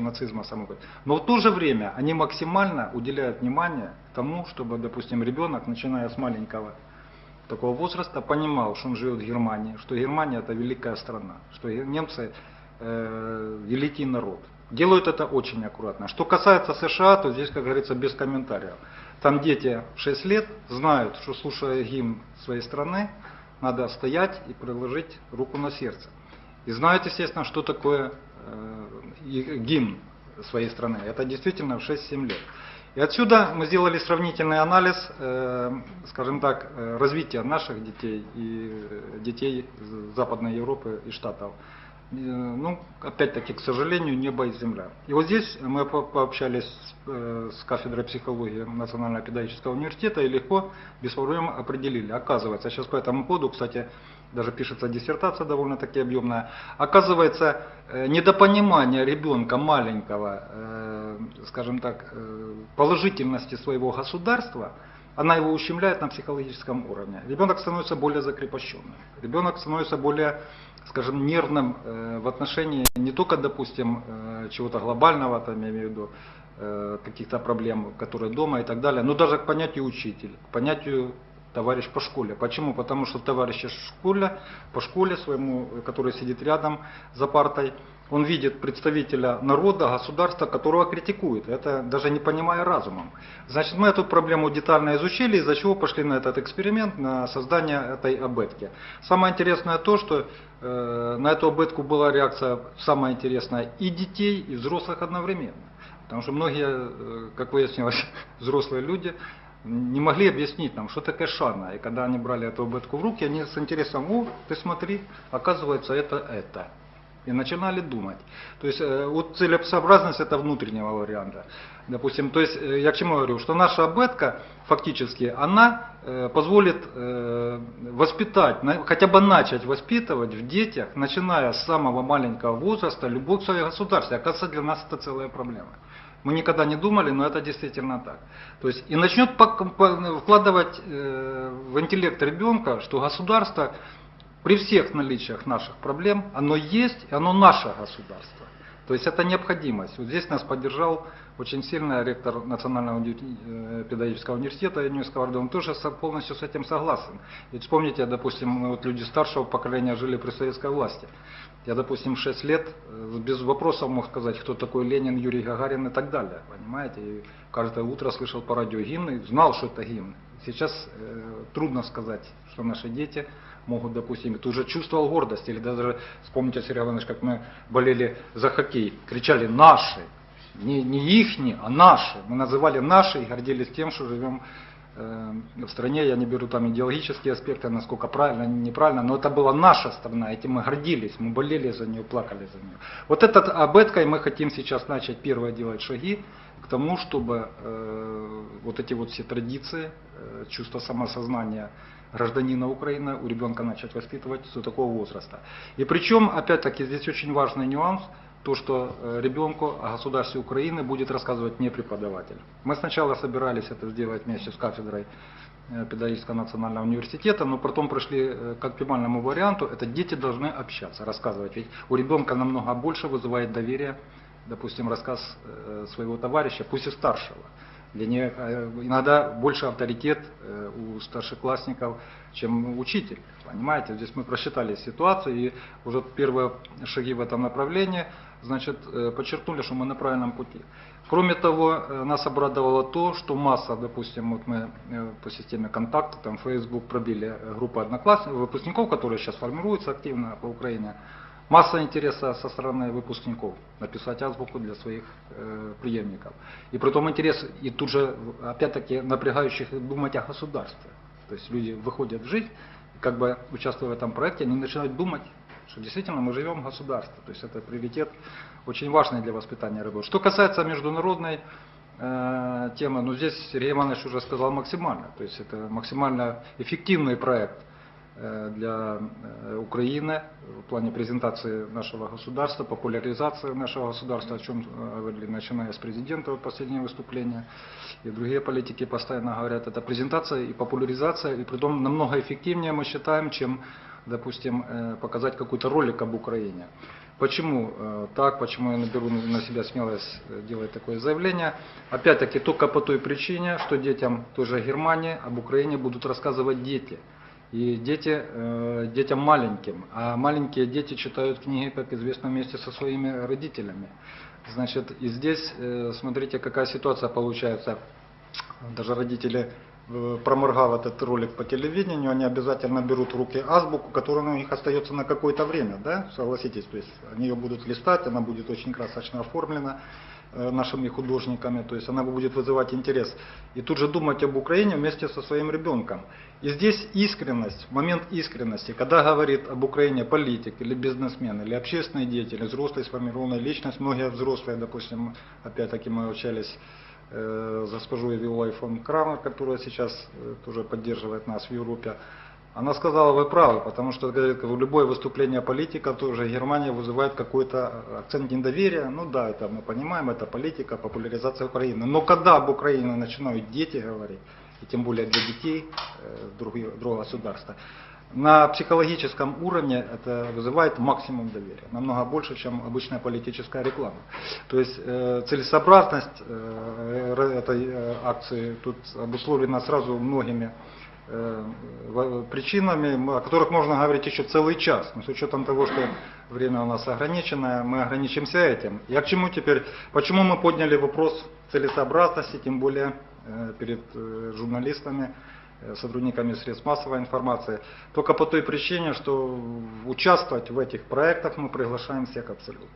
нацизма самого. Но в то же время они максимально уделяют внимание тому, чтобы, допустим, ребенок, начиная с маленького такого возраста, понимал, что он живет в Германии, что Германия это великая страна, что немцы э, великий народ. Делают это очень аккуратно. Что касается США, то здесь, как говорится, без комментариев. Там дети в 6 лет знают, что слушая гимн своей страны, надо стоять и приложить руку на сердце. И знают, естественно, что такое э, гимн своей страны. Это действительно в 6-7 лет. И отсюда мы сделали сравнительный анализ, э, скажем так, э, развития наших детей и детей Западной Европы и Штатов. Ну, опять-таки, к сожалению, небо и земля. И вот здесь мы пообщались с кафедрой психологии Национального педагогического университета и легко, без проблем определили. Оказывается, сейчас по этому поводу, кстати, даже пишется диссертация довольно-таки объемная, оказывается, э, недопонимание ребенка маленького, э, скажем так, э, положительности своего государства, она его ущемляет на психологическом уровне. Ребенок становится более закрепощенным. Ребенок становится более, скажем, нервным в отношении не только, допустим, чего-то глобального, там, я имею в виду, каких-то проблем, которые дома и так далее, но даже к понятию учитель, к понятию товарищ по школе. Почему? Потому что товарищ школе, по школе своему, который сидит рядом за партой, он видит представителя народа, государства, которого критикует, это даже не понимая разумом. Значит, мы эту проблему детально изучили, из-за чего пошли на этот эксперимент, на создание этой обетки. Самое интересное то, что э, на эту обетку была реакция, самая интересная, и детей, и взрослых одновременно. Потому что многие, э, как выяснилось, взрослые люди не могли объяснить нам, что такое шана. И когда они брали эту обетку в руки, они с интересом, о, ты смотри, оказывается это это. И начинали думать. То есть э, вот целесообразность это внутреннего варианта. Допустим, то есть э, я к чему говорю, что наша обетка фактически, она э, позволит воспитать, хотя бы начать воспитывать в детях, начиная с самого маленького возраста, любовь к своей государстве. Оказывается, для нас это целая проблема. Мы никогда не думали, но это действительно так. То есть и начнет вкладывать э, в интеллект ребенка, что государство при всех наличиях наших проблем, оно есть, и оно наше государство. То есть это необходимость. Вот здесь нас поддержал очень сильно ректор Национального э, педагогического университета Юнис Кавардо, он тоже полностью с этим согласен. Ведь вспомните, допустим, вот люди старшего поколения жили при советской власти. Я, допустим, 6 лет э, без вопросов мог сказать, кто такой Ленин, Юрий Гагарин и так далее. Понимаете? Каждое утро слышал по радио гимн и знал, что это гимн. Сейчас э, трудно сказать, что наши дети могут, допустим, ты уже чувствовал гордость. Или даже вспомните, Сергей Иванович, как мы болели за хоккей, кричали «наши». Не, не ихни, а наши. Мы называли наши и гордились тем, что живем в стране, я не беру там идеологические аспекты, насколько правильно, неправильно, но это была наша страна, этим мы гордились, мы болели за нее, плакали за нее. Вот этот, об этой мы хотим сейчас начать первое делать шаги к тому, чтобы э, вот эти вот все традиции, э, чувство самосознания гражданина Украины у ребенка начать воспитывать с такого возраста. И причем, опять-таки, здесь очень важный нюанс – то, что э, ребенку о государстве Украины будет рассказывать не преподаватель. Мы сначала собирались это сделать вместе с кафедрой э, педагогического национального университета, но потом пришли э, к оптимальному варианту, это дети должны общаться, рассказывать. Ведь у ребенка намного больше вызывает доверие, допустим, рассказ своего товарища, пусть и старшего. Для нее иногда больше авторитет у старшеклассников, чем учитель. Понимаете, здесь мы просчитали ситуацию, и уже первые шаги в этом направлении значит, э, подчеркнули, что мы на правильном пути. Кроме того, э, нас обрадовало то, что масса, допустим, вот мы э, по системе контакта, там Facebook пробили группу одноклассников, выпускников, которые сейчас формируются активно по Украине, масса интереса со стороны выпускников написать азбуку для своих э, преемников. И при том интерес, и тут же, опять-таки, напрягающих думать о государстве. То есть люди выходят в жизнь, как бы участвуя в этом проекте, они начинают думать что действительно мы живем в государстве. То есть это приоритет очень важный для воспитания рыбы. Что касается международной э, темы, ну здесь Сергей Иванович уже сказал максимально. То есть это максимально эффективный проект э, для э, Украины в плане презентации нашего государства, популяризации нашего государства, о чем э, говорили, начиная с президента, вот последнее выступление, и другие политики постоянно говорят, это презентация и популяризация, и при том намного эффективнее мы считаем, чем допустим, э, показать какой-то ролик об Украине. Почему э, так, почему я наберу на себя смелость э, делать такое заявление? Опять-таки только по той причине, что детям той же Германии об Украине будут рассказывать дети. И дети, детям маленьким. А маленькие дети читают книги, как известно, вместе со своими родителями. Значит, и здесь, смотрите, какая ситуация получается. Даже родители, проморгав этот ролик по телевидению, они обязательно берут в руки азбуку, которая у них остается на какое-то время, да, согласитесь, то есть они ее будут листать, она будет очень красочно оформлена э, нашими художниками, то есть она будет вызывать интерес. И тут же думать об Украине вместе со своим ребенком. И здесь искренность, момент искренности, когда говорит об Украине политик или бизнесмен, или общественный деятель, взрослый сформированная личность, многие взрослые, допустим, опять-таки мы общались э, госпожой Виолой фон Крамер, которая сейчас э, тоже поддерживает нас в Европе, она сказала, вы правы, потому что говорит, любое выступление политика тоже Германия вызывает какой-то акцент недоверия. Ну да, это мы понимаем, это политика, популяризация Украины. Но когда об Украине начинают дети говорить, и тем более для детей э, друг- другого государства, на психологическом уровне это вызывает максимум доверия, намного больше, чем обычная политическая реклама. То есть э, целесообразность э, этой э, акции тут обусловлена сразу многими э, в- причинами, о которых можно говорить еще целый час. Но с учетом того, что время у нас ограниченное, мы ограничимся этим. Я к чему теперь, почему мы подняли вопрос целесообразности, тем более э, перед э, журналистами, э, сотрудниками средств массовой информации, только по той причине, что участвовать в этих проектах мы приглашаем всех абсолютно.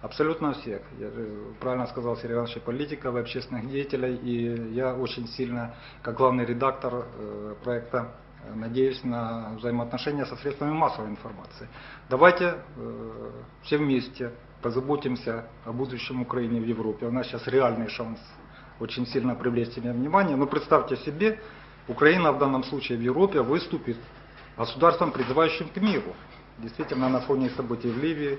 Абсолютно всех. Я правильно сказал Сергей Иванович, политиков, общественных деятелей. И я очень сильно, как главный редактор э, проекта, э, надеюсь на взаимоотношения со средствами массовой информации. Давайте э, все вместе позаботимся о будущем Украины в Европе. У нас сейчас реальный шанс очень сильно привлечь себе внимание. Но представьте себе, Украина в данном случае в Европе выступит государством, призывающим к миру. Действительно, на фоне событий в Ливии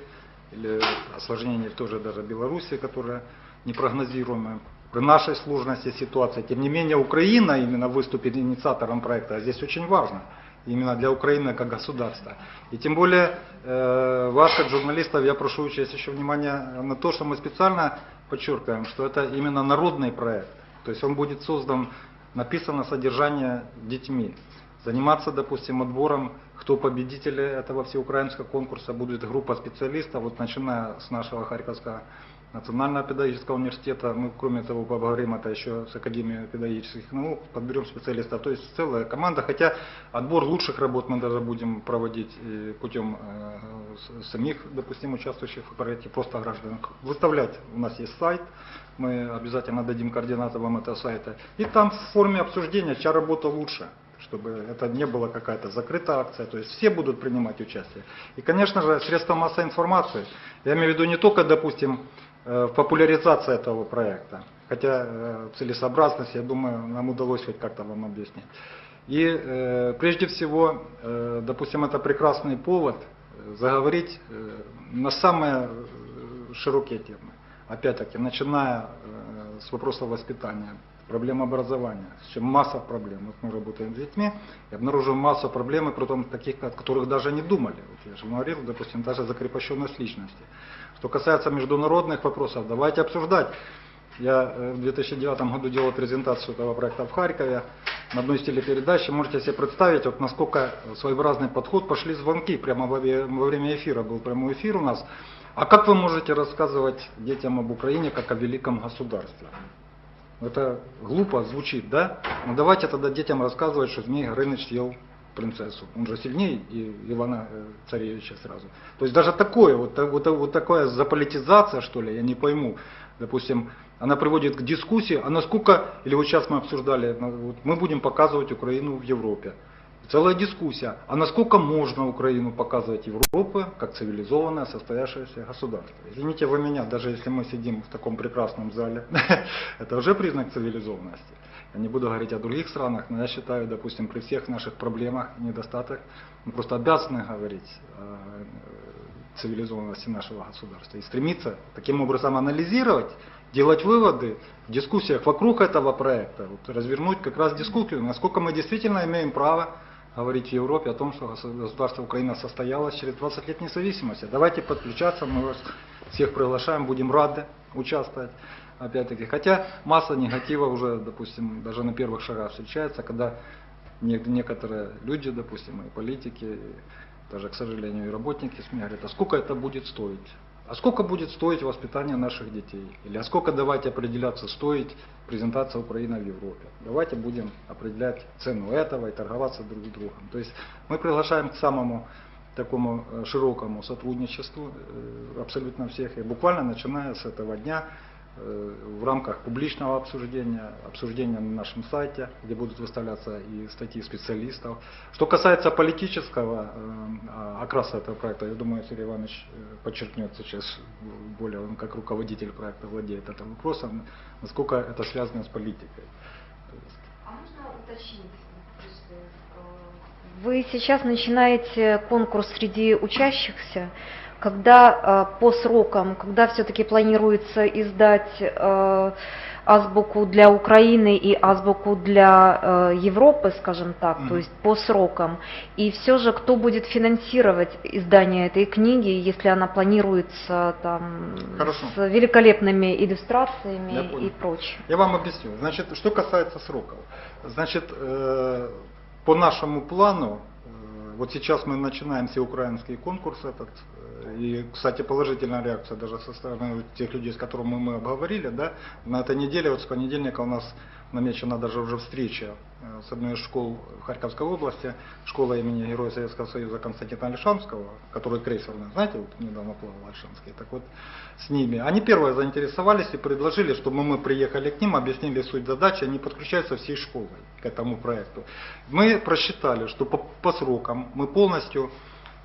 или осложнений в той же даже Беларуси, которая непрогнозируемая, при нашей сложности ситуации. Тем не менее, Украина именно выступит инициатором проекта, а здесь очень важно. Именно для Украины как государства. И тем более, э, вас, как журналистов, я прошу учесть еще внимание на то, что мы специально подчеркиваем, что это именно народный проект. То есть он будет создан, написано содержание детьми. Заниматься, допустим, отбором, кто победители этого всеукраинского конкурса, будет группа специалистов, вот начиная с нашего Харьковского национального педагогического университета, мы кроме того поговорим это еще с Академией педагогических наук, подберем специалистов, то есть целая команда, хотя отбор лучших работ мы даже будем проводить и путем э, самих, допустим, участвующих в проекте, просто граждан. Выставлять у нас есть сайт, мы обязательно дадим координаты вам этого сайта, и там в форме обсуждения, чья работа лучше чтобы это не была какая-то закрытая акция, то есть все будут принимать участие. И, конечно же, средства массовой информации, я имею в виду не только, допустим, э, в популяризации этого проекта, хотя э, целесообразность, я думаю, нам удалось хоть как-то вам объяснить. И э, прежде всего, допустим, это прекрасный повод заговорить на самые широкие темы. Опять-таки, начиная с вопроса воспитания, проблем образования, с чем масса проблем. Вот мы работаем с детьми и обнаруживаем массу проблем, и притом таких, о которых даже не думали. Вот я же говорил, допустим, даже закрепощенность личности. Что касается международных вопросов, давайте обсуждать. Я э, в 2009 году делал презентацию этого проекта в Харькове на одной из телепередач. Можете себе представить, вот насколько своеобразный подход, пошли звонки прямо во время эфира, был прямой эфир у нас. А как вы можете рассказывать детям об Украине как о великом государстве? Это глупо звучит, да? Но давайте тогда детям рассказывать, что Змей Горыныч съел принцессу. Он же сильнее и Ивана э, Царевича сразу. То есть даже такое, вот, та- вот, та- вот такая заполитизация, что ли, я не пойму. Допустим, она приводит к дискуссии, а насколько, или вот сейчас мы обсуждали, вот мы будем показывать Украину в Европе. Целая дискуссия, а насколько можно Украину показывать Европы как цивилизованное, состоявшееся государство. Извините вы меня, даже если мы сидим в таком прекрасном зале, это уже признак цивилизованности. Не буду говорить о других странах, но я считаю, допустим, при всех наших проблемах и недостатках, мы просто обязаны говорить о э, цивилизованности нашего государства и стремиться таким образом анализировать, делать выводы в дискуссиях вокруг этого проекта, вот, развернуть как раз дискуссию, насколько мы действительно имеем право говорить в Европе о том, что госу- государство Украина состоялось через 20 лет независимости. Давайте подключаться, мы вас всех приглашаем, будем рады участвовать. Опять-таки, хотя масса негатива уже, допустим, даже на первых шагах встречается, когда не- некоторые люди, допустим, и политики, и даже, к сожалению, и работники СМИ говорят, а сколько это будет стоить? А сколько будет стоить воспитание наших детей? Или а сколько давайте определяться стоить презентация Украины в Европе? Давайте будем определять цену этого и торговаться друг с другом. То есть мы приглашаем к самому такому э, широкому сотрудничеству э, абсолютно всех. И буквально начиная с этого дня в рамках публичного обсуждения, обсуждения на нашем сайте, где будут выставляться и статьи специалистов. Что касается политического э, окраса этого проекта, я думаю, Сергей Иванович э, подчеркнет сейчас более, он как руководитель проекта владеет этим вопросом, насколько это связано с политикой. А можно уточнить? э, Вы сейчас начинаете конкурс среди учащихся, когда э, по срокам, когда все-таки планируется издать э, азбуку для Украины и азбуку для э, Европы, скажем так, Мгм. то есть по срокам. И все же, кто будет финансировать издание этой книги, если она планируется там Хорошо. с великолепными иллюстрациями и прочее? Я вам объясню. Значит, что касается сроков. Значит, по нашему плану, вот сейчас мы начинаем всеукраинский конкурс этот, э, и, кстати, положительная реакция даже со стороны тех людей, с которыми мы обговорили, да, на этой неделе, вот с понедельника у нас намечена даже уже встреча э, с одной из школ Харьковской области, школа имени Героя Советского Союза Константина Альшанского, который крейсерный, знаете, вот недавно плавал Альшанский, так вот с ними. Они первые заинтересовались и предложили, чтобы мы приехали к ним, объяснили суть задачи, они подключаются всей школой к этому проекту. Мы просчитали, что по, по срокам мы полностью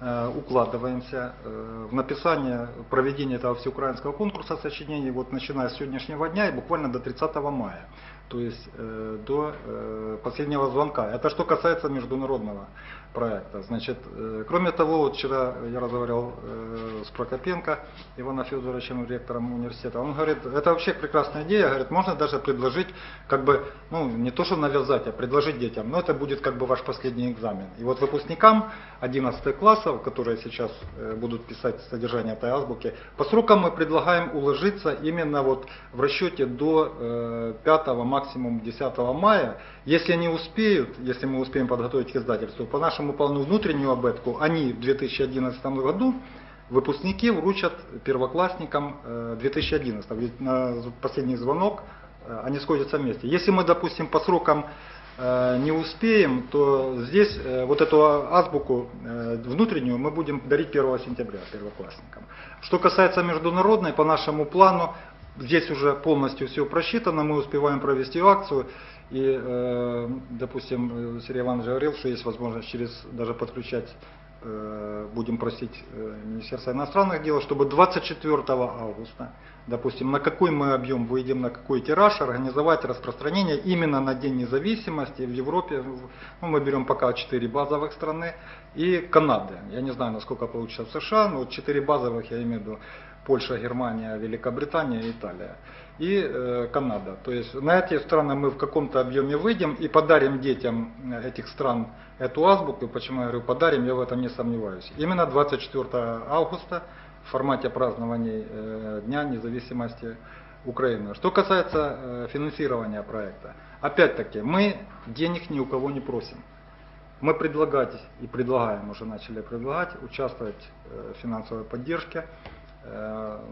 э, укладываемся э, в написание, проведение этого всеукраинского конкурса сочинений, вот начиная с сегодняшнего дня и буквально до 30 мая, то есть э, до э, последнего звонка. Это что касается международного проекта. Значит, э, кроме того, вот вчера я разговаривал э, с Прокопенко Иваном Федоровичем, ректором университета. Он говорит, это вообще прекрасная идея, говорит, можно даже предложить, как бы, ну, не то что навязать, а предложить детям, но это будет как бы ваш последний экзамен. И вот выпускникам 11 классов, которые сейчас э, будут писать содержание этой азбуки, по срокам мы предлагаем уложиться именно вот в расчете до э, 5 максимум 10 мая. Если они успеют, если мы успеем подготовить к издательству, по нашему плану внутреннюю обетку, они в 2011 году выпускники вручат первоклассникам э, 2011. Ведь на последний звонок э, они сходятся вместе. Если мы, допустим, по срокам э, не успеем, то здесь э, вот эту азбуку э, внутреннюю мы будем дарить 1 сентября первоклассникам. Что касается международной, по нашему плану, здесь уже полностью все просчитано, мы успеваем провести акцию. И, э, допустим, Сергей Иванович говорил, что есть возможность через даже подключать, э, будем просить э, Министерство иностранных дел, чтобы 24 августа, допустим, на какой мы объем выйдем, на какой тираж, организовать распространение именно на День независимости в Европе. Ну, мы берем пока 4 базовых страны и Канады. Я не знаю, насколько получится в США, но вот 4 базовых, я имею в виду Польша, Германия, Великобритания и Италия. И э, Канада. То есть на эти страны мы в каком-то объеме выйдем и подарим детям э, этих стран эту азбуку. Почему я говорю подарим, я в этом не сомневаюсь. Именно 24 августа в формате празднований э, Дня независимости Украины. Что касается финансирования проекта. Опять-таки, мы денег ни у кого не просим. Мы предлагать и предлагаем, уже начали предлагать, участвовать в финансовой поддержке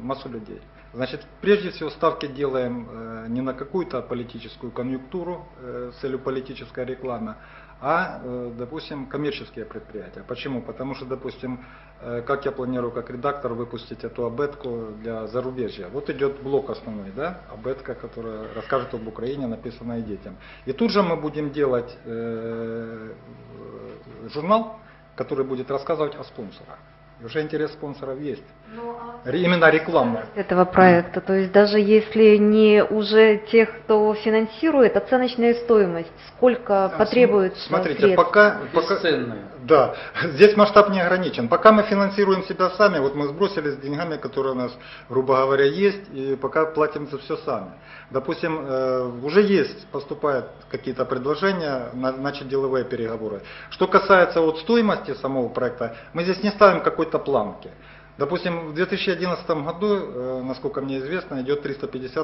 массу людей. Значит, прежде всего ставки делаем э, не на какую-то политическую конъюнктуру э, с целью политической рекламы, а, э, допустим, коммерческие предприятия. Почему? Потому что, допустим, э, как я планирую как редактор выпустить эту абетку для зарубежья. Вот идет блок основной, да, абетка, которая расскажет об Украине, написанная детям. И тут же мы будем делать э, э, журнал, который будет рассказывать о спонсорах. И уже интерес спонсоров есть. Ну, а Именно рекламный. этого проекта. То есть даже если не уже тех, кто финансирует, оценочная стоимость, сколько А, потребуется Смотрите, средств? пока, пока, Бесценные. Да, здесь масштаб не ограничен. Пока мы финансируем себя сами, вот мы сбросились с деньгами, которые у нас, грубо говоря, есть, и пока платим за все сами. Допустим, э, уже есть, поступают какие-то предложения, на- начать деловые переговоры. Что касается вот стоимости самого проекта, мы здесь не ставим какой-то планки. Допустим, в 2011 году, э, насколько мне известно, идет 350